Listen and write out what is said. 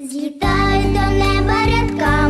злітають до неба рядками.